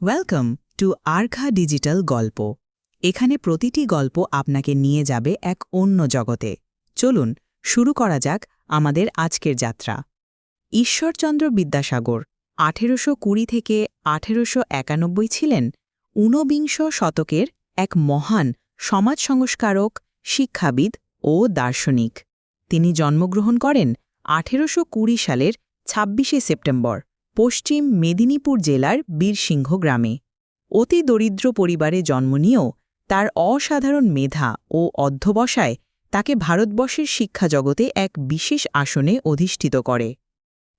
Welcome to আর্ঘা digital গল্প এখানে প্রতিটি গল্প আপনাকে নিয়ে যাবে এক অন্য জগতে। চলুন, শুরু করা যাক আমাদের আজকের যাত্রা। ঈশ্বরচন্দ্র বিদ্যাসাগর আঠেরোশো কুড়ি থেকে আঠেরোশো একানব্বই ছিলেন ঊনবিংশ শতকের এক মহান সমাজ সংস্কারক, শিক্ষাবিদ ও দার্শনিক। তিনি জন্মগ্রহণ করেন আঠেরোশো কুড়ি সালের ছাব্বিশে সেপ্টেম্বর। পশ্চিম মেদিনীপুর জেলার বীরসিংহ গ্রামে। অতি দরিদ্র পরিবারে জন্ম নিয়েও তার অসাধারণ মেধা ও অধ্যবসায় তাকে ভারতবর্ষের শিক্ষা জগতে এক বিশেষ আসনে অধিষ্ঠিত করে।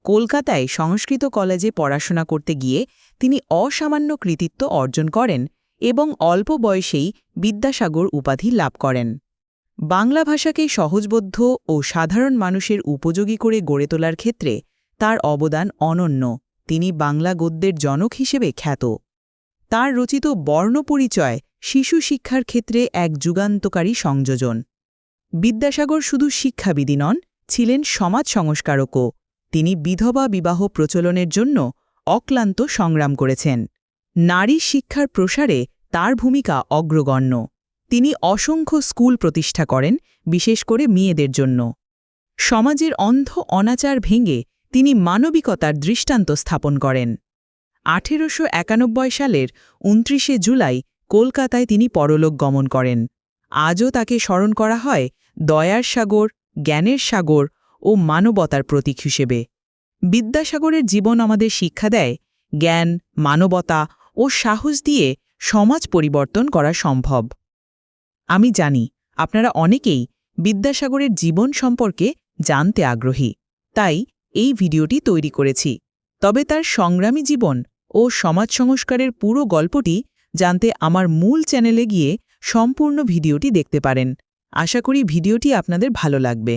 কলকাতায় সংস্কৃত কলেজে পড়াশোনা করতে গিয়ে তিনি অসামান্য কৃতিত্ব অর্জন করেন এবং অল্প বয়সেই বিদ্যাসাগর উপাধি লাভ করেন। বাংলা ভাষাকে সহজবোধ্য ও সাধারণ মানুষের উপযোগী করে গড়ে তোলার ক্ষেত্রে তার অবদান অনন্য। তিনি বাংলা গদ্যের জনক হিসেবে খ্যাত। তার রচিত বর্ণপরিচয় শিশু শিক্ষার ক্ষেত্রে এক যুগান্তকারী সংযোজন। বিদ্যাসাগর শুধু শিক্ষাবিদী নন, ছিলেন সমাজ সংস্কারকও। তিনি বিধবা বিবাহ প্রচলনের জন্য অক্লান্ত সংগ্রাম করেছেন। নারী শিক্ষার প্রসারে তার ভূমিকা অগ্রগণ্য। তিনি অসংখ্য স্কুল প্রতিষ্ঠা করেন, বিশেষ করে মেয়েদের জন্য। সমাজের অন্ধ অনাচার ভেঙে তিনি মানবিকতার দৃষ্টান্ত স্থাপন করেন। আঠেরোশো একানব্বই সালের উনত্রিশে জুলাই কলকাতায় তিনি পরলোক গমন করেন। আজও তাকে স্মরণ করা হয় দয়ার সাগর, জ্ঞানের সাগর ও মানবতার প্রতীক হিসেবে। বিদ্যাসাগরের জীবন আমাদের শিক্ষা দেয় জ্ঞান, মানবতা ও সাহস দিয়ে সমাজ পরিবর্তন করা সম্ভব। আমি জানি, আপনারা অনেকেই বিদ্যাসাগরের জীবন সম্পর্কে জানতে আগ্রহী, তাই এই ভিডিওটি তৈরি করেছি। তবে তার সংগ্রামী জীবন ও সমাজ সংস্কারের পুরো গল্পটি জানতে আমার মূল চ্যানেলে গিয়ে সম্পূর্ণ ভিডিওটি দেখতে পারেন। আশা করি ভিডিওটি আপনাদের ভালো লাগবে।